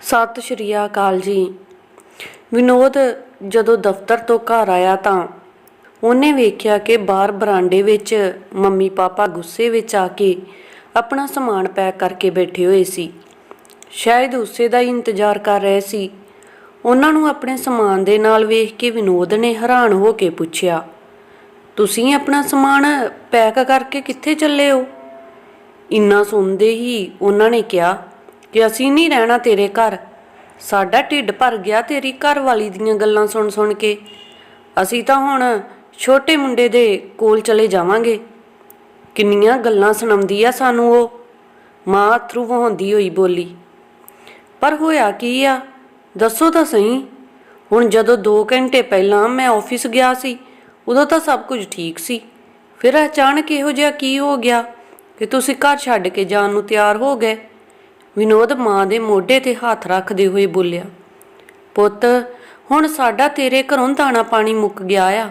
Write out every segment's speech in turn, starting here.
ਸਤਿ ਸ਼੍ਰੀ ਅਕਾਲ ਜੀ। ਵਿਨੋਦ, ਜਦੋਂ ਦਫ਼ਤਰ ਤੋਂ ਘਰ ਆਇਆ ਤਾਂ ਉਹਨੇ ਵੇਖਿਆ ਕਿ ਬਾਹਰ ਬਰਾਂਡੇ ਵਿੱਚ ਮੰਮੀ ਪਾਪਾ ਗੁੱਸੇ ਵਿੱਚ ਆ ਕੇ ਆਪਣਾ ਸਮਾਨ ਪੈਕ ਕਰਕੇ ਬੈਠੇ ਹੋਏ ਸੀ। ਸ਼ਾਇਦ ਉਸੇ ਦਾ ਹੀ ਇੰਤਜ਼ਾਰ ਕਰ ਰਹੇ ਸੀ। ਉਹਨਾਂ ਨੂੰ ਆਪਣੇ ਸਮਾਨ ਦੇ ਨਾਲ ਵੇਖ ਕੇ ਵਿਨੋਦ ਨੇ ਹੈਰਾਨ ਹੋ ਕੇ ਪੁੱਛਿਆ, ਤੁਸੀਂ ਆਪਣਾ ਸਮਾਨ ਪੈਕ ਕਰਕੇ ਕਿੱਥੇ ਚੱਲੇ ਹੋ? ਇੰਨਾ ਸੁਣਦੇ ਹੀ ਉਹਨਾਂ ਨੇ ਕਿਹਾ ਕਿ ਅਸੀਂ ਨਹੀਂ ਰਹਿਣਾ ਤੇਰੇ ਘਰ। ਸਾਡਾ ਢਿੱਡ ਭਰ ਗਿਆ ਤੇਰੀ ਘਰ ਵਾਲੀ ਦੀਆਂ ਗੱਲਾਂ ਸੁਣ ਸੁਣ ਕੇ। ਅਸੀਂ ਤਾਂ ਹੁਣ ਛੋਟੇ ਮੁੰਡੇ ਦੇ ਕੋਲ ਚਲੇ ਜਾਵਾਂਗੇ। ਕਿੰਨੀਆਂ ਗੱਲਾਂ ਸੁਣਾਉਂਦੀ ਆ ਸਾਨੂੰ ਉਹ। ਮਾਂ ਅਥਰੂ ਵਹਾਉਂਦੀ ਹੋਈ ਬੋਲੀ। ਪਰ ਹੋਇਆ ਕੀ ਆ? ਦੱਸੋ ਤਾਂ ਸਹੀ। ਹੁਣ ਜਦੋਂ 2 ਘੰਟੇ ਪਹਿਲਾਂ ਮੈਂ ਆਫਿਸ ਗਿਆ ਸੀ, ਉਦੋਂ ਤਾਂ ਸਭ ਕੁਝ ਠੀਕ ਸੀ। ਫਿਰ ਅਚਾਨਕ ਇਹੋ ਜਿਹਾ ਕੀ ਹੋ ਗਿਆ ਕਿ ਤੁਸੀਂ ਘਰ ਛੱਡ ਕੇ ਜਾਣ ਨੂੰ ਤਿਆਰ ਹੋ ਗਏ? ਵਿਨੋਦ ਮਾਂ ਦੇ ਮੋਢੇ ਤੇ ਹੱਥ ਰੱਖਦੇ ਹੋਏ ਬੋਲਿਆ, ਪੁੱਤ, ਹੁਣ ਸਾਡਾ ਤੇਰੇ ਘਰੋਂ ਦਾਣਾ ਪਾਣੀ ਮੁੱਕ ਗਿਆ ਆ।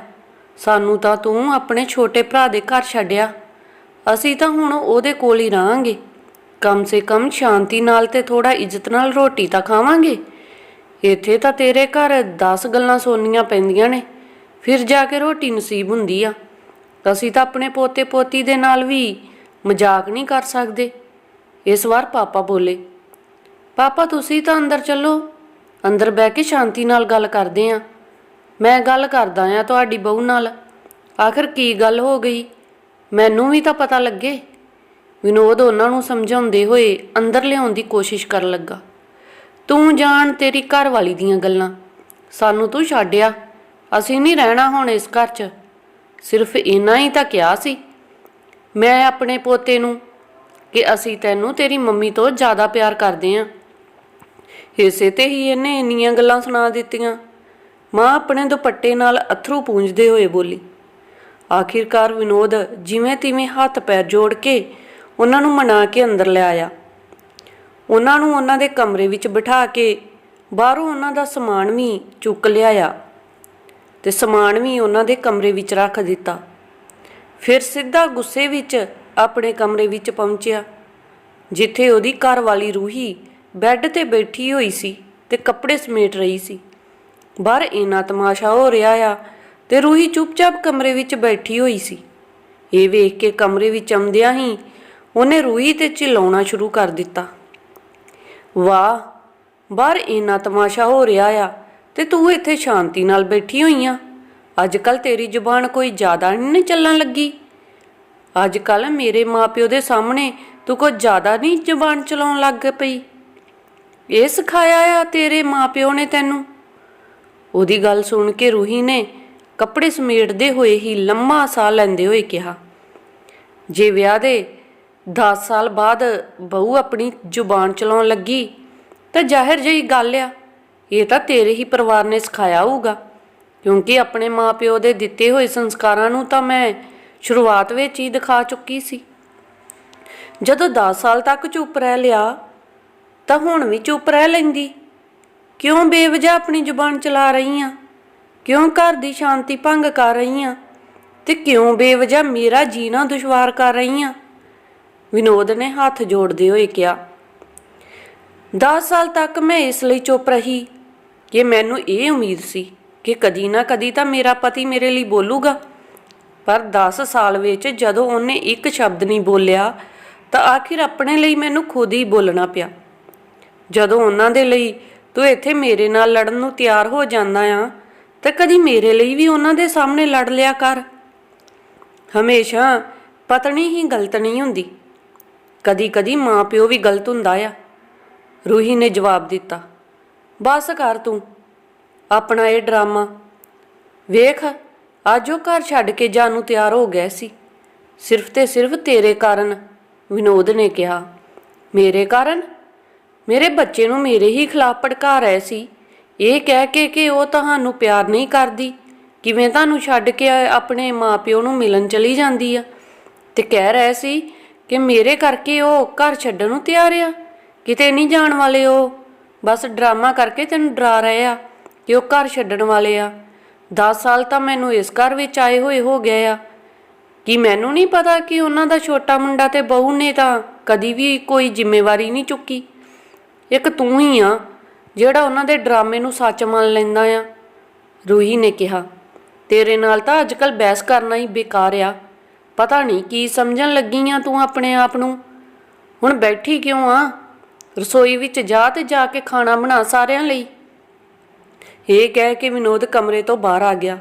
ਸਾਨੂੰ ਤਾਂ ਤੂੰ ਆਪਣੇ ਛੋਟੇ ਭਰਾ ਦੇ ਘਰ ਛੱਡਿਆ। ਅਸੀਂ ਤਾਂ ਹੁਣ ਉਹਦੇ ਕੋਲ ਹੀ ਰਹਾਂਗੇ। ਕਮ ਸੇ ਕਮ ਸ਼ਾਂਤੀ ਨਾਲ ਤੇ ਥੋੜਾ ਇੱਜ਼ਤ ਨਾਲ ਰੋਟੀ ਤਾਂ ਖਾਵਾਂਗੇ। ਇੱਥੇ ਤਾਂ ਤੇਰੇ ਘਰ 10 ਗੱਲਾਂ ਸੁਣਨੀਆਂ ਪੈਂਦੀਆਂ ਨੇ। ਫਿਰ ਜਾ ਕੇ ਰੋਟੀ ਨਸੀਬ ਹੁੰਦੀ ਆ। ਅਸੀਂ ਤਾਂ ਆਪਣੇ ਪੋਤੇ ਪੋਤੀ ਦੇ ਨਾਲ ਵੀ ਮਜ਼ਾਕ ਨਹੀਂ ਕਰ ਸਕਦੇ। ਇਸ ਵਾਰ ਪਾਪਾ ਬੋਲੇ, ਪਾਪਾ, ਤੁਸੀਂ ਤਾਂ ਅੰਦਰ ਚੱਲੋ। ਅੰਦਰ ਬਹਿ ਕੇ ਸ਼ਾਂਤੀ ਨਾਲ ਗੱਲ ਕਰਦੇ ਆ। ਮੈਂ ਗੱਲ ਕਰਦਾ ਆ ਤੁਹਾਡੀ ਬਹੂ ਨਾਲ। ਆਖਰ ਕੀ ਗੱਲ ਹੋ ਗਈ? ਮੈਨੂੰ ਵੀ ਤਾਂ ਪਤਾ ਲੱਗੇ। ਵਿਨੋਦ ਉਹਨਾਂ ਨੂੰ ਸਮਝਾਉਂਦੇ ਹੋਏ ਅੰਦਰ ਲਿਆਉਣ ਦੀ ਕੋਸ਼ਿਸ਼ ਕਰਨ ਲੱਗਾ। ਤੂੰ ਜਾਣ ਤੇਰੀ ਘਰ ਵਾਲੀ ਦੀਆਂ ਗੱਲਾਂ। ਸਾਨੂੰ ਤੂੰ ਛੱਡਿਆ। ਅਸੀਂ ਨਹੀਂ ਰਹਿਣਾ ਹੁਣ ਇਸ ਘਰ 'ਚ। ਸਿਰਫ ਇੰਨਾ ਹੀ ਤਾਂ ਕਿਹਾ ਸੀ। ਮੈਂ ਆਪਣੇ ਪੋਤੇ ਨੂੰ ਕਿ ਅਸੀਂ ਤੈਨੂੰ ਤੇਰੀ ਮੰਮੀ ਤੋਂ ਜ਼ਿਆਦਾ ਪਿਆਰ ਕਰਦੇ ਆਂ। ਇਸੇ ਤੇ ਹੀ ਇਹਨੇ ਇੰਨੀਆਂ ਗੱਲਾਂ ਸੁਣਾ ਦਿੱਤੀਆਂ। ਮਾਂ ਆਪਣੇ ਦੁਪੱਟੇ ਨਾਲ ਅਥਰੂ ਪੂੰਝਦੇ ਹੋਏ ਬੋਲੀ, ਆਖਿਰਕਾਰ ਵਿਨੋਦ, ਜਿਵੇਂ ਤਿਵੇਂ ਹੱਥ ਪੈਰ ਜੋੜ ਕੇ ਉਹਨਾਂ ਨੂੰ ਮਨਾ ਕੇ ਅੰਦਰ ਲੈ ਆਇਆ। ਉਹਨਾਂ ਨੂੰ ਉਹਨਾਂ ਦੇ ਕਮਰੇ ਵਿੱਚ ਬਿਠਾ ਕੇ ਬਾਹਰੋਂ ਉਹਨਾਂ ਦਾ ਸਮਾਨ ਵੀ ਚੁੱਕ ਲਿਆਇਆ ਤੇ ਸਮਾਨ ਵੀ ਉਹਨਾਂ ਦੇ ਕਮਰੇ ਵਿੱਚ ਰੱਖ ਦਿੱਤਾ। ਫਿਰ ਸਿੱਧਾ ਗੁੱਸੇ ਵਿੱਚ ਆਪਣੇ ਕਮਰੇ ਵਿੱਚ ਪਹੁੰਚਿਆ, ਜਿੱਥੇ ਉਹਦੀ ਘਰ ਵਾਲੀ ਰੂਹੀ ਬੈੱਡ ਤੇ ਬੈਠੀ ਹੋਈ ਸੀ ਤੇ ਕੱਪੜੇ ਸਮੇਟ ਰਹੀ ਸੀ। ਬਾਹਰ ਇਨਾ ਤਮਾਸ਼ਾ ਹੋ ਰਿਹਾ ਆ ਤੇ ਰੂਹੀ ਚੁੱਪਚਾਪ ਕਮਰੇ ਵਿੱਚ ਬੈਠੀ ਹੋਈ ਸੀ। ਇਹ ਵੇਖ ਕੇ ਕਮਰੇ ਵਿੱਚ ਆਉਂਦਿਆਂ ਹੀ ਉਹਨੇ ਰੂਹੀ ਤੇ ਚਿਲਾਉਣਾ ਸ਼ੁਰੂ ਕਰ ਦਿੱਤਾ। ਵਾਹ, ਬਾਹਰ ਇਨਾ ਤਮਾਸ਼ਾ ਹੋ ਰਿਹਾ ਆ ਤੇ ਤੂੰ ਇੱਥੇ ਸ਼ਾਂਤੀ ਨਾਲ ਬੈਠੀ ਹੋਈ ਆ। ਅੱਜ ਕੱਲ ਤੇਰੀ ਜ਼ੁਬਾਨ ਕੋਈ ਜ਼ਿਆਦਾ ਨਹੀਂ ਚੱਲਣ ਲੱਗੀ। ਅੱਜ ਕੱਲ ਮੇਰੇ ਮਾਪਿਓ ਦੇ ਸਾਹਮਣੇ ਤੂੰ ਕੁਝ ਜ਼ਿਆਦਾ ਨਹੀਂ ਜ਼ੁਬਾਨ ਚਲਾਉਣ ਲੱਗ ਪਈ। ਇਹ ਸਿਖਾਇਆ ਆ ਤੇਰੇ ਮਾਪਿਓ ਨੇ ਤੈਨੂੰ। ਉਹਦੀ ਗੱਲ ਸੁਣ ਕੇ ਰੂਹੀ ਨੇ ਕੱਪੜੇ ਸਮੇਟਦੇ ਹੋਏ ਹੀ ਲੰਮਾ ਸਾਹ ਲੈਂਦੇ ਹੋਏ ਕਿਹਾ, ਜੇ ਵਿਆਹ ਦੇ 10 ਸਾਲ ਬਾਅਦ ਬਹੂ ਆਪਣੀ ਜ਼ੁਬਾਨ ਚਲਾਉਣ ਲੱਗੀ ਤਾਂ ਜ਼ਾਹਿਰ ਜਿਹੀ ਗੱਲ ਆ। ਇਹ ਤਾਂ ਤੇਰੇ ਹੀ ਪਰਿਵਾਰ ਨੇ ਸਿਖਾਇਆ ਹੋਊਗਾ। ਕਿਉਂਕਿ ਆਪਣੇ ਮਾਪਿਓ ਦੇ ਦਿੱਤੇ ਹੋਏ ਸੰਸਕਾਰਾਂ ਨੂੰ ਤਾਂ ਮੈਂ ਸ਼ੁਰੂਆਤ ਵਿੱਚ ਹੀ ਦਿਖਾ ਚੁੱਕੀ ਸੀ। ਜਦੋਂ 10 ਸਾਲ ਤੱਕ ਚੁੱਪ ਰਹਿ ਲਿਆ, ਤਾਂ ਹੁਣ ਵੀ ਚੁੱਪ ਰਹਿ ਲੈਂਦੀ। ਕਿਉਂ ਬੇਵਜਾ ਆਪਣੀ ਜ਼ੁਬਾਨ ਚਲਾ ਰਹੀ ਆ ਕਿਉਂ ਘਰ ਦੀ ਸ਼ਾਂਤੀ ਭੰਗ ਕਰ ਰਹੀ ਆ ਤੇ ਕਿਉਂ ਬੇਵਜਾ ਮੇਰਾ ਜੀਣਾ ਦੁਸ਼ਵਾਰ ਕਰ ਰਹੀ ਆ ਵਿਨੋਦ ਨੇ ਹੱਥ ਜੋੜਦੇ ਹੋਏ ਕਿਹਾ 10 ਸਾਲ ਤੱਕ ਮੈਂ ਇਸ ਲਈ ਚੁੱਪ ਰਹੀ। ਕਿ ਮੈਨੂੰ ਇਹ ਉਮੀਦ ਸੀ ਕਿ ਕਦੀ ਨਾ ਕਦੀ ਤਾਂ ਮੇਰਾ ਪਤੀ ਮੇਰੇ ਲਈ ਬੋਲੂਗਾ। ਪਰ 10 ਸਾਲ ਵਿੱਚ ਜਦੋਂ ਉਹਨੇ ਇੱਕ ਸ਼ਬਦ ਨਹੀਂ ਬੋਲਿਆ, ਤਾਂ ਆਖਿਰ ਆਪਣੇ ਲਈ ਮੈਨੂੰ ਖੁਦ ਹੀ ਬੋਲਣਾ ਪਿਆ। ਜਦੋਂ ਉਹਨਾਂ ਦੇ ਲਈ ਤੂੰ ਇੱਥੇ ਮੇਰੇ ਨਾਲ ਲੜਨ ਨੂੰ ਤਿਆਰ ਹੋ ਜਾਂਦਾ ਆ, ਤਾਂ ਕਦੀ ਮੇਰੇ ਲਈ ਵੀ ਉਹਨਾਂ ਦੇ ਸਾਹਮਣੇ ਲੜ ਲਿਆ ਕਰ। ਹਮੇਸ਼ਾ ਪਤਨੀ ਹੀ ਗਲਤ ਨਹੀਂ ਹੁੰਦੀ। ਕਦੀ ਕਦੀ ਮਾਂ ਪਿਓ ਵੀ ਗਲਤ ਹੁੰਦਾ ਆ। ਰੂਹੀ ਨੇ ਜਵਾਬ ਦਿੱਤਾ, ਬਸ ਕਰ ਤੂੰ, ਆਪਣਾ ਇਹ ਡਰਾਮਾ। ਵੇਖ ਅੱਜ ਉਹ ਘਰ ਛੱਡ ਕੇ ਜਾਣ ਨੂੰ ਤਿਆਰ ਹੋ ਗਏ ਸੀ। ਸਿਰਫ ਤੇ ਸਿਰਫ ਤੇਰੇ ਕਾਰਨ, ਵਿਨੋਦ ਨੇ ਕਿਹਾ। ਮੇਰੇ ਕਾਰਨ? ਮੇਰੇ ਬੱਚੇ ਨੂੰ ਮੇਰੇ ਹੀ ਖਿਲਾਫ ਭੜਕਾ ਰਹੇ ਸੀ। ਇਹ ਕਹਿ ਕੇ ਕਿ ਉਹ ਤੁਹਾਨੂੰ ਪਿਆਰ ਨਹੀਂ ਕਰਦੀ। ਕਿਵੇਂ ਤੁਹਾਨੂੰ ਛੱਡ ਕੇ ਆਪਣੇ ਮਾਪਿਓ ਨੂੰ ਮਿਲਣ ਚਲੀ ਜਾਂਦੀ ਆ? ਤੇ ਕਹਿ ਰਹੇ ਸੀ ਕਿ ਮੇਰੇ ਕਰਕੇ ਉਹ ਘਰ ਛੱਡਣ ਨੂੰ ਤਿਆਰ ਆ। ਕਿਤੇ ਨਹੀਂ ਜਾਣ ਵਾਲੇ ਉਹ। ਬਸ ਡਰਾਮਾ ਕਰਕੇ ਤੈਨੂੰ ਡਰਾ ਰਹੇ ਆ ਕਿ ਉਹ ਘਰ ਛੱਡਣ ਵਾਲੇ ਆ। 10 ਸਾਲ ਤਾਂ ਮੈਨੂੰ ਇਸ ਘਰ ਵਿੱਚ ਆਏ ਹੋਏ ਹੋ ਗਏ ਆ। ਕਿ ਮੈਨੂੰ ਨਹੀਂ ਪਤਾ ਕਿ ਉਹਨਾਂ ਦਾ ਛੋਟਾ ਮੁੰਡਾ ਤੇ ਬਹੂ ਨੇ ਤਾਂ ਕਦੀ ਵੀ ਕੋਈ ਜ਼ਿੰਮੇਵਾਰੀ ਨਹੀਂ ਚੁੱਕੀ? ਇੱਕ ਤੂੰ ਹੀ ਆ, ਜਿਹੜਾ ਉਹਨਾਂ ਦੇ ਡਰਾਮੇ ਨੂੰ ਸੱਚ ਮੰਨ ਲੈਂਦਾ ਆ। ਰੂਹੀ ਨੇ ਕਿਹਾ, ਤੇਰੇ ਨਾਲ ਤਾਂ ਅੱਜਕੱਲ ਬਹਿਸ ਕਰਨਾ ਹੀ ਬੇਕਾਰ ਆ। ਪਤਾ ਨਹੀਂ ਕੀ ਸਮਝਣ ਲੱਗੀ ਆ ਤੂੰ ਆਪਣੇ ਆਪ ਨੂੰ। ਹੁਣ ਬੈਠੀ ਕਿਉਂ ਆ? ਰਸੋਈ ਵਿੱਚ ਜਾ ਤੇ ਜਾ ਕੇ ਖਾਣਾ ਬਣਾ ਸਾਰਿਆਂ ਲਈ। ਇਹ ਕਹਿ ਕੇ ਵਿਨੋਦ ਕਮਰੇ ਤੋਂ ਬਾਹਰ ਆ ਗਿਆ।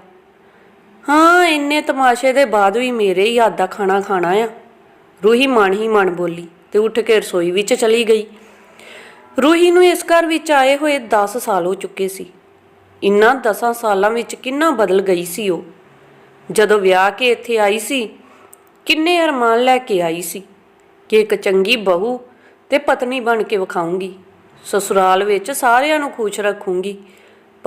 ਹਾਂ, ਇੰਨੇ ਤਮਾਸ਼ੇ ਦੇ ਬਾਅਦ ਵੀ ਮੇਰੇ ਹੀ ਹੱਥ ਦਾ ਖਾਣਾ ਖਾਣਾ ਆ। ਰੂਹੀ ਮਨ ਹੀ ਮਨ ਬੋਲੀ ਤੇ ਉੱਠ ਕੇ ਰਸੋਈ ਵਿੱਚ ਚਲੀ ਗਈ। ਰੂਹੀ ਨੂੰ ਇਸ ਘਰ ਵਿੱਚ ਆਏ ਹੋਏ 10 ਸਾਲ ਹੋ ਚੁੱਕੇ ਸੀ। ਇਨ੍ਹਾਂ 10 ਸਾਲਾਂ ਵਿੱਚ ਕਿੰਨਾ ਬਦਲ ਗਈ ਸੀ ਉਹ। ਜਦੋਂ ਵਿਆਹ ਕੇ ਇੱਥੇ ਆਈ ਸੀ, ਕਿੰਨੇ ਅਰਮਾਨ ਲੈ ਕੇ ਆਈ ਸੀ ਕਿ ਇੱਕ ਚੰਗੀ ਬਹੂ ਤੇ ਪਤਨੀ ਬਣ ਕੇ ਵਿਖਾਉਂਗੀ ਸਸੁਰਾਲ ਵਿੱਚ ਸਾਰਿਆਂ ਨੂੰ ਖੁਸ਼ ਰੱਖੂੰਗੀ।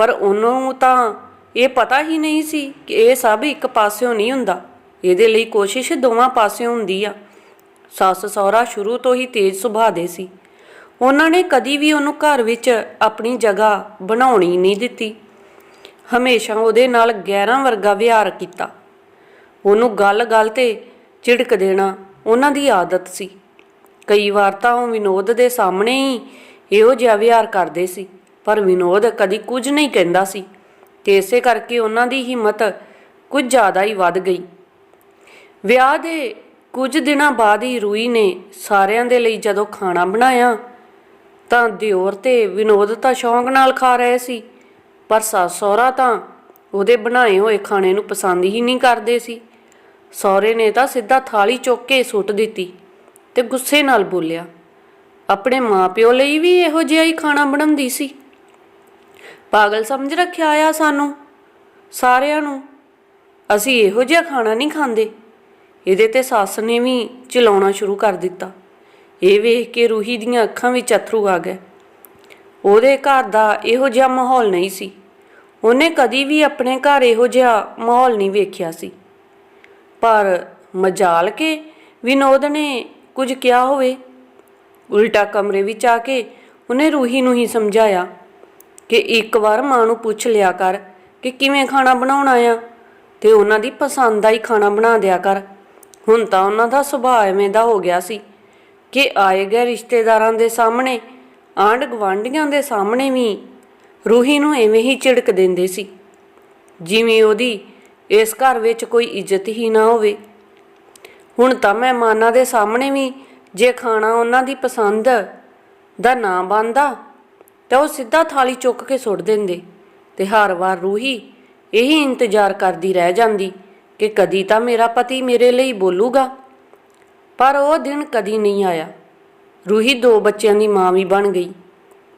ਪਰ ਉਹਨੂੰ ਤਾਂ ਇਹ ਪਤਾ ਹੀ ਨਹੀਂ ਸੀ ਕਿ ਇਹ ਸਭ ਇੱਕ ਪਾਸਿਓਂ ਨਹੀਂ ਹੁੰਦਾ। ਇਹਦੇ ਲਈ ਕੋਸ਼ਿਸ਼ ਦੋਵਾਂ ਪਾਸਿਓਂ ਹੁੰਦੀ ਆ। ਸੱਸ ਸਹੁਰਾ ਸ਼ੁਰੂ ਤੋਂ ਹੀ ਤੇਜ਼ ਸੁਭਾਅ ਦੇ ਸੀ। ਉਹਨਾਂ ਨੇ ਕਦੀ ਵੀ ਉਹਨੂੰ ਘਰ ਵਿੱਚ ਆਪਣੀ ਜਗ੍ਹਾ ਬਣਾਉਣੀ ਨਹੀਂ ਦਿੱਤੀ। ਹਮੇਸ਼ਾ ਉਹਦੇ ਨਾਲ ਗੈਰਾਂ ਵਰਗਾ ਵਿਹਾਰ ਕੀਤਾ। ਉਹਨੂੰ ਗੱਲ-ਗੱਲ ਤੇ ਝਿੜਕ ਦੇਣਾ ਉਹਨਾਂ ਦੀ ਆਦਤ ਸੀ। ਕਈ ਵਾਰ ਤਾਂ ਉਹ ਵਿਨੋਦ ਦੇ ਸਾਹਮਣੇ ਹੀ ਇਹੋ ਜਿਹਾ ਵਿਹਾਰ ਕਰਦੇ ਸੀ। ਪਰ ਵਿਨੋਦ ਕਦੀ ਕੁਝ ਨਹੀਂ ਕਹਿੰਦਾ ਸੀ ਤੇ ਇਸੇ ਕਰਕੇ ਉਹਨਾਂ ਦੀ ਹਿੰਮਤ ਕੁਝ ਜ਼ਿਆਦਾ ਹੀ ਵੱਧ ਗਈ। ਵਿਆਹ ਦੇ ਕੁਝ ਦਿਨਾਂ ਬਾਅਦ ਹੀ ਰੂਈ ਨੇ ਸਾਰਿਆਂ ਦੇ ਲਈ ਜਦੋਂ ਖਾਣਾ ਬਣਾਇਆ ਤਾਂ ਦਿਓਰ ਤੇ ਵਿਨੋਦ ਤਾਂ ਸ਼ੌਂਕ ਨਾਲ ਖਾ ਰਹੇ ਸੀ, ਪਰ ਸੱਸ ਸਹੁਰਾ ਤਾਂ ਉਹਦੇ ਬਣਾਏ ਹੋਏ ਖਾਣੇ ਨੂੰ ਪਸੰਦ ਹੀ ਨਹੀਂ ਕਰਦੇ ਸੀ। ਸਹੁਰੇ ਨੇ ਤਾਂ ਸਿੱਧਾ ਥਾਲੀ ਚੁੱਕ ਕੇ ਸੁੱਟ ਦਿੱਤੀ ਤੇ ਗੁੱਸੇ ਨਾਲ ਬੋਲਿਆ, ਆਪਣੇ ਮਾਪਿਓ ਲਈ ਵੀ ਇਹੋ ਜਿਹਾ ਹੀ ਖਾਣਾ ਬਣਾਉਂਦੀ ਸੀ? ਪਾਗਲ ਸਮਝ ਰੱਖਿਆ ਆ ਸਾਨੂੰ, ਸਾਰਿਆਂ ਨੂੰ। ਅਸੀਂ ਇਹੋ ਜਿਹਾ ਖਾਣਾ ਨਹੀਂ ਖਾਂਦੇ। ਇਹਦੇ ਤੇ ਸੱਸ ਨੇ ਵੀ ਚਲਾਉਣਾ ਸ਼ੁਰੂ ਕਰ ਦਿੱਤਾ। ਇਹ ਵੇਖ ਕੇ ਰੂਹੀ ਦੀਆਂ ਅੱਖਾਂ ਵਿੱਚ ਅਥਰੂ ਆ ਗਏ। ਉਹਦੇ ਘਰ ਦਾ ਇਹੋ ਜਿਹਾ ਮਾਹੌਲ ਨਹੀਂ ਸੀ। ਉਹਨੇ ਕਦੀ ਵੀ ਆਪਣੇ ਘਰ ਇਹੋ ਜਿਹਾ ਮਾਹੌਲ ਨਹੀਂ ਵੇਖਿਆ ਸੀ। ਪਰ ਮਜਾਲ ਕੇ ਵਿਨੋਦ ਨੇ ਕੁਝ ਕਿਹਾ ਹੋਵੇ। ਉਲਟਾ ਕਮਰੇ ਵਿੱਚ ਆ ਕੇ ਉਹਨੇ ਰੂਹੀ ਨੂੰ ਹੀ ਸਮਝਾਇਆ। ਕਿ ਇੱਕ ਵਾਰ ਮਾਂ ਨੂੰ ਪੁੱਛ ਲਿਆ ਕਰ ਕਿ ਕਿਵੇਂ ਖਾਣਾ ਬਣਾਉਣਾ ਆ ਤੇ ਉਹਨਾਂ ਦੀ ਪਸੰਦ ਦਾ ਹੀ ਖਾਣਾ ਬਣਾ ਦਿਆ ਕਰ। ਹੁਣ ਤਾਂ ਉਹਨਾਂ ਦਾ ਸੁਭਾਅ ਐਵੇਂ ਦਾ ਹੋ ਗਿਆ ਸੀ ਕਿ ਆਏ ਗਏ ਰਿਸ਼ਤੇਦਾਰਾਂ ਦੇ ਸਾਹਮਣੇ, ਆਂਢ ਗਵਾਂਢੀਆਂ ਦੇ ਸਾਹਮਣੇ ਵੀ ਰੂਹੀ ਨੂੰ ਐਵੇਂ ਹੀ ਝਿੜਕ ਦਿੰਦੇ ਸੀ। ਜਿਵੇਂ ਉਹਦੀ ਇਸ ਘਰ ਵਿੱਚ ਕੋਈ ਇੱਜ਼ਤ ਹੀ ਨਾ ਹੋਵੇ। ਹੁਣ ਤਾਂ ਮਹਿਮਾਨਾਂ ਦੇ ਸਾਹਮਣੇ ਵੀ ਜੇ ਖਾਣਾ ਉਹਨਾਂ ਦੀ ਪਸੰਦ ਦਾ ਨਾ ਬਣਦਾ ਤਾਂ ਉਹ ਸਿੱਧਾ ਥਾਲੀ ਚੁੱਕ ਕੇ ਸੁੱਟ ਦਿੰਦੇ ਤੇ ਹਰ ਵਾਰ ਰੂਹੀ ਇਹੀ ਇੰਤਜ਼ਾਰ ਕਰਦੀ ਰਹਿ ਜਾਂਦੀ ਕਿ ਕਦੀ ਤਾਂ ਮੇਰਾ ਪਤੀ ਮੇਰੇ ਲਈ ਬੋਲੂਗਾ। ਪਰ ਉਹ ਦਿਨ ਕਦੀ ਨਹੀਂ ਆਇਆ। ਰੂਹੀ ਦੋ ਬੱਚਿਆਂ ਦੀ ਮਾਂ ਵੀ ਬਣ ਗਈ,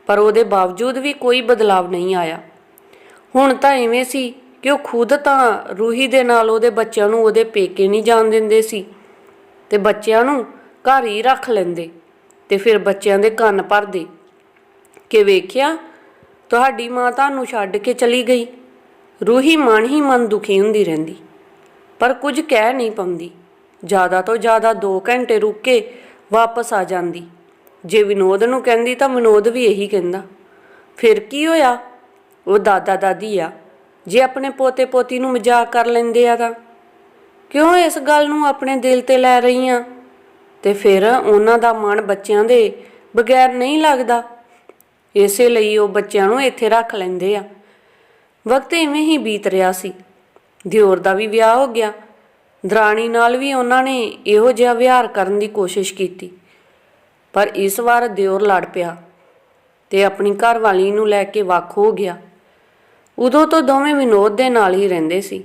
ਪਰ ਉਹਦੇ ਬਾਵਜੂਦ ਵੀ ਕੋਈ ਬਦਲਾਵ ਨਹੀਂ ਆਇਆ। ਹੁਣ ਤਾਂ ਐਵੇਂ ਸੀ ਕਿ ਉਹ ਖੁਦ ਤਾਂ ਰੂਹੀ ਦੇ ਨਾਲ ਉਹਦੇ ਬੱਚਿਆਂ ਨੂੰ ਉਹਦੇ ਪੇਕੇ ਨਹੀਂ ਜਾਣ ਦਿੰਦੇ ਸੀ ਤੇ ਬੱਚਿਆਂ ਨੂੰ ਘਰ ਹੀ ਰੱਖ ਲੈਂਦੇ ਤੇ ਫਿਰ ਬੱਚਿਆਂ ਦੇ ਕੰਨ ਭਰਦੇ। ਕਿ ਵੇਖਿਆ, ਤੁਹਾਡੀ ਮਾਂ ਤੁਹਾਨੂੰ ਛੱਡ ਕੇ ਚਲੀ ਗਈ। ਰੂਹੀ ਮਨ ਹੀ ਮਨ ਦੁਖੀ ਹੁੰਦੀ ਰਹਿੰਦੀ, ਪਰ ਕੁਝ ਕਹਿ ਨਹੀਂ ਪਾਉਂਦੀ। ਜ਼ਿਆਦਾ ਤੋਂ ਜ਼ਿਆਦਾ 2 ਘੰਟੇ ਰੁਕ ਕੇ ਵਾਪਸ ਆ ਜਾਂਦੀ। ਜੇ ਵਿਨੋਦ ਨੂੰ ਕਹਿੰਦੀ ਤਾਂ ਵਿਨੋਦ ਵੀ ਇਹੀ ਕਹਿੰਦਾ, ਫਿਰ ਕੀ ਹੋਇਆ? ਉਹ ਦਾਦਾ ਦਾਦੀ ਆ, ਜੇ ਆਪਣੇ ਪੋਤੇ ਪੋਤੀ ਨੂੰ ਮਜ਼ਾਕ ਕਰ ਲੈਂਦੇ ਆ ਤਾਂ। ਕਿਉਂ ਇਸ ਗੱਲ ਨੂੰ ਆਪਣੇ ਦਿਲ ਤੇ ਲੈ ਰਹੀ ਆ ਤੇ ਫਿਰ ਉਹਨਾਂ ਦਾ ਮਨ ਬੱਚਿਆਂ ਦੇ ਬਗੈਰ ਨਹੀਂ ਲੱਗਦਾ। ਇਸੇ ਲਈ ਉਹ ਬੱਚਿਆਂ ਨੂੰ ਇੱਥੇ ਰੱਖ ਲੈਂਦੇ ਆ। ਵਕਤ ਇਵੇਂ ਹੀ ਬੀਤ ਰਿਹਾ ਸੀ। ਦਿਓਰ ਦਾ ਵੀ ਵਿਆਹ ਹੋ ਗਿਆ। ਦਰਾਣੀ ਨਾਲ ਵੀ ਉਹਨਾਂ ਨੇ ਇਹੋ ਜਿਹਾ ਵਿਹਾਰ ਕਰਨ ਦੀ ਕੋਸ਼ਿਸ਼ ਕੀਤੀ। ਪਰ ਇਸ ਵਾਰ ਦਿਓਰ ਲੜ ਪਿਆ ਤੇ ਆਪਣੀ ਘਰਵਾਲੀ ਨੂੰ ਲੈ ਕੇ ਵੱਖ ਹੋ ਗਿਆ। ਉਦੋਂ ਤੋਂ ਦੋਵੇਂ ਵਿਨੋਦ ਦੇ ਨਾਲ ਹੀ ਰਹਿੰਦੇ ਸੀ।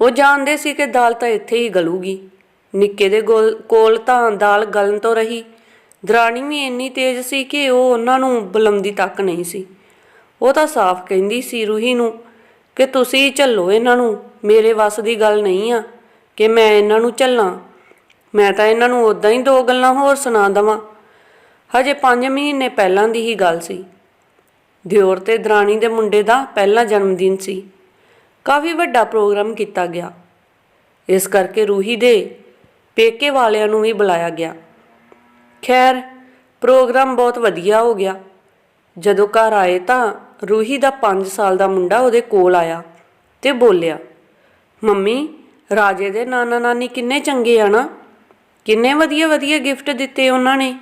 ਉਹ ਜਾਣਦੇ ਸੀ ਕਿ ਦਾਲ ਤਾਂ ਇੱਥੇ ਹੀ ਗਲੂਗੀ। ਨਿੱਕੇ ਦੇ ਗੋਲ- ਕੋਲ ਤਾਂ ਦਾਲ ਗਲਣ ਤੋਂ ਰਹੀ। ਦਰਾਣੀ ਵੀ ਇੰਨੀ ਤੇਜ਼ ਸੀ ਕਿ ਉਹ ਉਹਨਾਂ ਨੂੰ ਬੁਲੰਦੀ ਤੱਕ ਨਹੀਂ ਸੀ। ਉਹ ਤਾਂ ਸਾਫ਼ ਕਹਿੰਦੀ ਸੀ ਰੂਹੀ ਨੂੰ ਕਿ ਤੁਸੀਂ ਝੱਲੋ ਇਹਨਾਂ ਨੂੰ, ਮੇਰੇ ਵੱਸ ਦੀ ਗੱਲ ਨਹੀਂ ਆ ਕਿ ਮੈਂ ਇਹਨਾਂ ਨੂੰ ਝੱਲਾਂ। ਮੈਂ ਤਾਂ ਇਹਨਾਂ ਨੂੰ ਉਦਾਂ ਹੀ ਦੋ ਗੱਲਾਂ ਹੋਰ ਸੁਣਾ ਦਵਾਂ। ਹਜੇ 5 ਮਹੀਨੇ ਪਹਿਲਾਂ ਦੀ ਹੀ ਗੱਲ ਸੀ। ਦਿਓਰ ਤੇ ਦਰਾਣੀ ਦੇ ਮੁੰਡੇ ਦਾ ਪਹਿਲਾ ਜਨਮ ਦਿਨ ਸੀ। ਕਾਫੀ ਵੱਡਾ ਪ੍ਰੋਗਰਾਮ ਕੀਤਾ ਗਿਆ। ਇਸ ਕਰਕੇ ਰੂਹੀ ਦੇ ਪੇਕੇ ਵਾਲਿਆਂ ਨੂੰ ਵੀ ਬੁਲਾਇਆ ਗਿਆ। ਖੈਰ, ਪ੍ਰੋਗਰਾਮ ਬਹੁਤ ਵਧੀਆ ਹੋ ਗਿਆ। ਜਦੋਂ ਘਰ ਆਏ ਤਾਂ ਰੂਹੀ ਦਾ 5 ਸਾਲ ਦਾ ਮੁੰਡਾ ਉਹਦੇ ਕੋਲ ਆਇਆ ਤੇ ਬੋਲਿਆ, ਮੰਮੀ, ਰਾਜੇ ਦੇ ਨਾਨਾ ਨਾਨੀ ਕਿੰਨੇ ਚੰਗੇ ਆ ਨਾ। ਕਿੰਨੇ ਵਧੀਆ ਵਧੀਆ ਗਿਫਟ ਦਿੱਤੇ ਉਹਨਾਂ ਨੇ।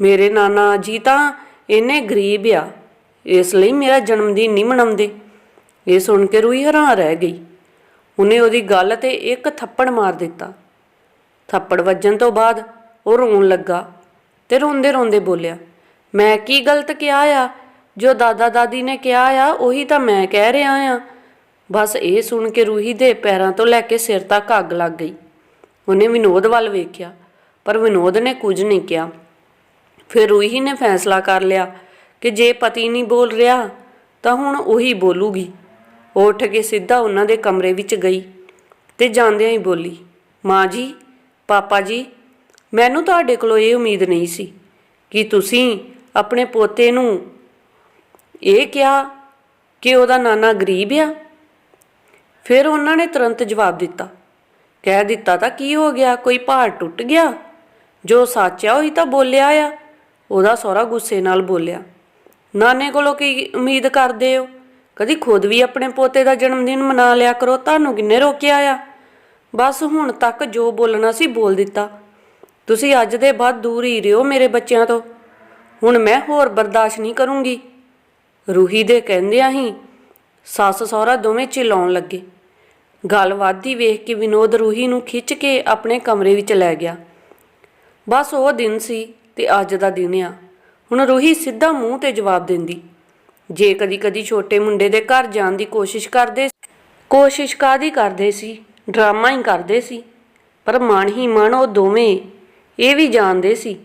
ਮੇਰੇ ਨਾਨਾ ਜੀ ਤਾਂ ਇੰਨੇ ਗਰੀਬ ਆ, ਇਸ ਲਈ ਮੇਰਾ ਜਨਮ ਦਿਨ ਨਹੀਂ ਮਨਾਉਂਦੇ ਇਹ ਸੁਣ ਕੇ ਰੂਹੀ ਹੈਰਾਨ ਰਹਿ ਗਈ। ਉਹਨੇ ਉਹਦੀ ਗੱਲ ਤੇ ਇੱਕ ਥੱਪੜ ਮਾਰ ਦਿੱਤਾ। ਥੱਪੜ ਵੱਜਣ ਤੋਂ ਬਾਅਦ ਉਹ ਰੋਣ ਲੱਗਾ। ਤੇ ਰੋਂਦੇ ਰੋਂਦੇ ਬੋਲਿਆ, ਮੈਂ ਕੀ ਗਲਤ ਕਿਹਾ ਆ? ਜੋ ਦਾਦਾ ਦਾਦੀ ਨੇ ਕਿਹਾ ਆ, ਉਹੀ ਤਾਂ ਮੈਂ ਕਹਿ ਰਿਹਾ ਆ। ਬਸ ਇਹ ਸੁਣ ਕੇ ਰੂਹੀ ਦੇ ਪੈਰਾਂ ਤੋਂ ਲੈ ਕੇ ਸਿਰ ਤੱਕ ਅੱਗ ਲੱਗ ਗਈ। ਉਹਨੇ ਵਿਨੋਦ ਵੱਲ ਵੇਖਿਆ, ਪਰ ਵਿਨੋਦ ਨੇ ਕੁਝ ਨਹੀਂ ਕਿਹਾ। ਫਿਰ ਰੂਹੀ ਨੇ ਫੈਸਲਾ ਕਰ ਲਿਆ ਕਿ ਜੇ ਪਤੀ ਨਹੀਂ ਬੋਲ ਰਿਹਾ, ਤਾਂ ਹੁਣ ਉਹੀ ਬੋਲੂਗੀ। ਉਹ ਉੱਠ ਕੇ ਸਿੱਧਾ ਉਹਨਾਂ ਦੇ ਕਮਰੇ ਵਿੱਚ ਗਈ ਤੇ ਜਾਂਦਿਆਂ ਹੀ ਬੋਲੀ, ਮਾਂ ਜੀ, ਪਾਪਾ ਜੀ ਮੈਨੂੰ ਤੁਹਾਡੇ ਕੋਲੋਂ ਇਹ ਉਮੀਦ ਨਹੀਂ ਸੀ ਕਿ ਤੁਸੀਂ ਆਪਣੇ ਪੋਤੇ ਨੂੰ ਇਹ ਕਿਹਾ ਕਿ ਉਹਦਾ ਨਾਨਾ ਗਰੀਬ ਆ। ਫਿਰ ਉਹਨਾਂ ਨੇ ਤੁਰੰਤ ਜਵਾਬ ਦਿੱਤਾ। ਕਹਿ ਦਿੱਤਾ ਤਾਂ ਕੀ ਹੋ ਗਿਆ? ਕੋਈ ਭਾਰ ਟੁੱਟ ਗਿਆ? ਜੋ ਸੱਚ ਆ ਉਹੀ ਤਾਂ ਬੋਲਿਆ ਆ। ਉਹਦਾ ਸਹੁਰਾ ਗੁੱਸੇ ਨਾਲ ਬੋਲਿਆ, ਨਾਨੇ ਕੋਲੋਂ ਕੀ ਉਮੀਦ ਕਰਦੇ ਹੋ? ਕਦੀ ਖੁਦ ਵੀ ਆਪਣੇ ਪੋਤੇ ਦਾ ਜਨਮ ਦਿਨ ਮਨਾ ਲਿਆ ਕਰੋ? ਤੁਹਾਨੂੰ ਕਿੰਨੇ ਰੋਕਿਆ ਆ? ਬਸ ਹੁਣ ਤੱਕ ਜੋ ਬੋਲਣਾ ਸੀ ਬੋਲ ਦਿੱਤਾ। ਤੁਸੀਂ ਅੱਜ ਦੇ ਬਾਅਦ ਦੂਰ ਹੀ ਰਹੋ ਮੇਰੇ ਬੱਚਿਆਂ ਤੋਂ। ਹੁਣ ਮੈਂ ਹੋਰ ਬਰਦਾਸ਼ਤ ਨਹੀਂ ਕਰੂੰਗੀ। ਰੂਹੀ ਦੇ ਕਹਿੰਦਿਆਂ ਹੀ ਸੱਸ ਸਹੁਰਾ ਦੋਵੇਂ ਚਿਲਾਉਣ ਲੱਗੇ। ਗੱਲ ਵੱਧਦੀ ਵੇਖ ਕੇ ਵਿਨੋਦ ਰੂਹੀ ਨੂੰ ਖਿੱਚ ਕੇ ਆਪਣੇ ਕਮਰੇ ਵਿੱਚ ਲੈ ਗਿਆ। ਬਸ ਉਹ ਦਿਨ ਸੀ ਤੇ ਅੱਜ ਦਾ ਦਿਨ ਆ। ਹੁਣ ਰੂਹੀ ਸਿੱਧਾ ਮੂੰਹ ਤੇ ਜਵਾਬ ਦਿੰਦੀ। ਜੇ ਕਦੀ ਕਦੀ ਛੋਟੇ ਮੁੰਡੇ ਦੇ ਘਰ ਜਾਣ ਦੀ ਕੋਸ਼ਿਸ਼ ਕਰਦੇ ਕੋਸ਼ਿਸ਼ ਕਾਦੀ ਕਰਦੇ ਸੀ? ਡਰਾਮਾ ਹੀ ਕਰਦੇ ਸੀ। ਪਰ ਮਨ ਹੀ ਮਨ ਉਹ ਦੋਵੇਂ ਇਹ ਵੀ ਜਾਣਦੇ ਸੀ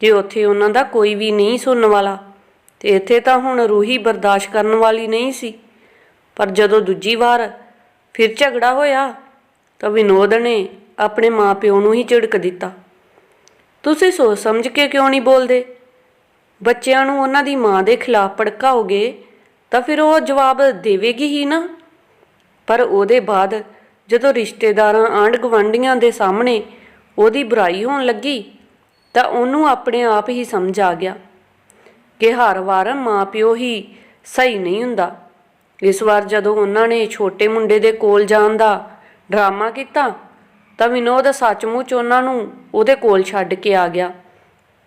ਕਿ ਉੱਥੇ ਉਹਨਾਂ ਦਾ ਕੋਈ ਵੀ ਨਹੀਂ ਸੁਣਨ ਵਾਲਾ ਤੇ ਇੱਥੇ ਤਾਂ ਹੁਣ ਰੂਹੀ ਬਰਦਾਸ਼ਤ ਕਰਨ ਵਾਲੀ ਨਹੀਂ ਸੀ। ਪਰ ਜਦੋਂ ਦੂਜੀ ਵਾਰ ਫਿਰ ਝਗੜਾ ਹੋਇਆ ਤਾਂ ਵਿਨੋਦ ਨੇ ਆਪਣੇ ਮਾਪਿਓ ਨੂੰ ਹੀ ਝਿੜਕ ਦਿੱਤਾ। ਤੁਸੀਂ ਸੋਚ ਸਮਝ ਕੇ ਕਿਉਂ ਨਹੀਂ ਬੋਲਦੇ? ਬੱਚਿਆਂ ਨੂੰ ਉਹਨਾਂ ਦੀ ਮਾਂ ਦੇ ਖਿਲਾਫ ਭੜਕਾਓਗੇ ਤਾਂ ਫਿਰ ਉਹ ਜਵਾਬ ਦੇਵੇਗੀ ਹੀ ਨਾ। ਪਰ ਉਹਦੇ ਬਾਅਦ ਜਦੋਂ ਰਿਸ਼ਤੇਦਾਰਾਂ ਆਂਢ ਗੁਆਂਢੀਆਂ ਦੇ ਸਾਹਮਣੇ ਉਹਦੀ ਬੁਰਾਈ ਹੋਣ ਲੱਗੀ ਤਾਂ ਉਹਨੂੰ ਆਪਣੇ ਆਪ ਹੀ ਸਮਝ ਆ ਗਿਆ ਕਿ ਹਰ ਵਾਰ ਮਾਪਿਓ ਹੀ ਸਹੀ ਨਹੀਂ ਹੁੰਦਾ। ਇਸ ਵਾਰ ਜਦੋਂ ਉਹਨਾਂ ਨੇ ਛੋਟੇ ਮੁੰਡੇ ਦੇ ਕੋਲ ਜਾਣ ਦਾ ਡਰਾਮਾ ਕੀਤਾ ਤਾਂ ਵਿਨੋਦ ਸੱਚਮੁੱਚ ਉਹਨਾਂ ਨੂੰ ਉਹਦੇ ਕੋਲ ਛੱਡ ਕੇ ਆ ਗਿਆ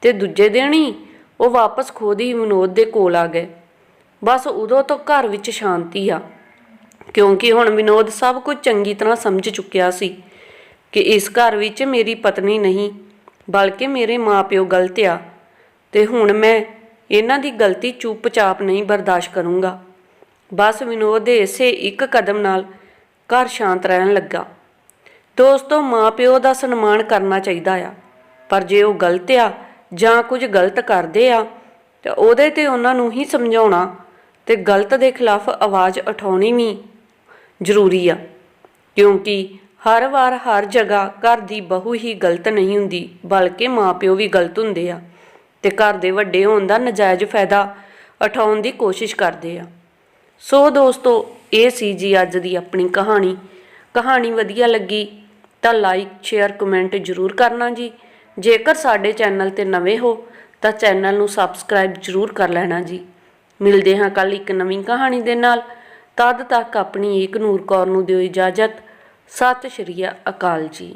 ਤੇ ਦੂਜੇ ਦਿਨ ਹੀ ਉਹ ਵਾਪਸ ਖੁਦ ਹੀ ਵਿਨੋਦ ਦੇ ਕੋਲ ਆ ਗਏ। ਬਸ ਉਦੋਂ ਤੋਂ ਘਰ ਵਿੱਚ ਸ਼ਾਂਤੀ ਆ, ਕਿਉਂਕਿ ਹੁਣ ਵਿਨੋਦ ਸਭ ਕੁਝ ਚੰਗੀ ਤਰ੍ਹਾਂ ਸਮਝ ਚੁੱਕਿਆ ਸੀ। ਕਿ ਇਸ ਘਰ ਵਿੱਚ ਮੇਰੀ ਪਤਨੀ ਨਹੀਂ, ਬਲਕਿ ਮੇਰੇ ਮਾਪਿਓ ਗਲਤ ਆ, ਤੇ ਹੁਣ ਮੈਂ ਇਹਨਾਂ ਦੀ ਗਲਤੀ ਚੁੱਪਚਾਪ ਨਹੀਂ ਬਰਦਾਸ਼ਤ ਕਰੂੰਗਾ। ਬਸ ਵਿਨੋਦ ਦੇ ਇਸੇ ਇੱਕ ਕਦਮ ਨਾਲ ਘਰ ਸ਼ਾਂਤ ਰਹਿਣ ਲੱਗਾ। ਦੋਸਤੋ, ਮਾਪਿਓ ਦਾ ਸਨਮਾਨ ਕਰਨਾ ਚਾਹੀਦਾ ਆ, ਪਰ ਜੇ ਉਹ ਗਲਤ ਆ ਜਾਂ ਕੁਝ ਗਲਤ ਕਰਦੇ ਆ, ਤੇ ਉਹਦੇ ਤੇ ਉਹਨਾਂ ਨੂੰ ਹੀ ਸਮਝਾਉਣਾ ਤੇ ਗਲਤ ਦੇ ਖਿਲਾਫ ਆਵਾਜ਼ ਉਠਾਉਣੀ ਵੀ ਜ਼ਰੂਰੀ ਆ। ਕਿਉਂਕਿ ਹਰ ਵਾਰ ਹਰ ਜਗ੍ਹਾ ਘਰ ਦੀ ਬਹੂ ਹੀ ਗਲਤ ਨਹੀਂ ਹੁੰਦੀ, ਬਲਕਿ ਮਾਪਿਓ ਵੀ ਗਲਤ ਹੁੰਦੇ ਆ। ਤੇ ਘਰ ਦੇ ਵੱਡੇ ਹੋਣ ਦਾ ਨਜਾਇਜ਼ ਫਾਇਦਾ ਉਠਾਉਣ ਦੀ ਕੋਸ਼ਿਸ਼ ਕਰਦੇ ਆ। ਸੋ ਦੋਸਤੋ, ਇਹ ਸੀ ਜੀ ਅੱਜ ਦੀ ਆਪਣੀ ਕਹਾਣੀ। ਕਹਾਣੀ ਵਧੀਆ ਲੱਗੀ ਤਾਂ ਲਾਈਕ ਸ਼ੇਅਰ ਕਮੈਂਟ ਜ਼ਰੂਰ ਕਰਨਾ ਜੀ। ਜੇਕਰ ਸਾਡੇ ਚੈਨਲ ਤੇ ਨਵੇਂ ਹੋ ਤਾਂ ਚੈਨਲ ਨੂੰ ਸਬਸਕ੍ਰਾਈਬ ਜ਼ਰੂਰ ਕਰ ਲੈਣਾ ਜੀ। ਮਿਲਦੇ ਹਾਂ ਕੱਲ ਇੱਕ ਨਵੀਂ ਕਹਾਣੀ ਦੇ ਨਾਲ। ਤਦ ਤੱਕ ਆਪਣੀ ਏਕ ਨੂਰ ਕੌਰ ਨੂੰ ਦਿਓ ਇਜਾਜ਼ਤ। ਸਤਿ ਸ਼੍ਰੀ ਅਕਾਲ ਜੀ।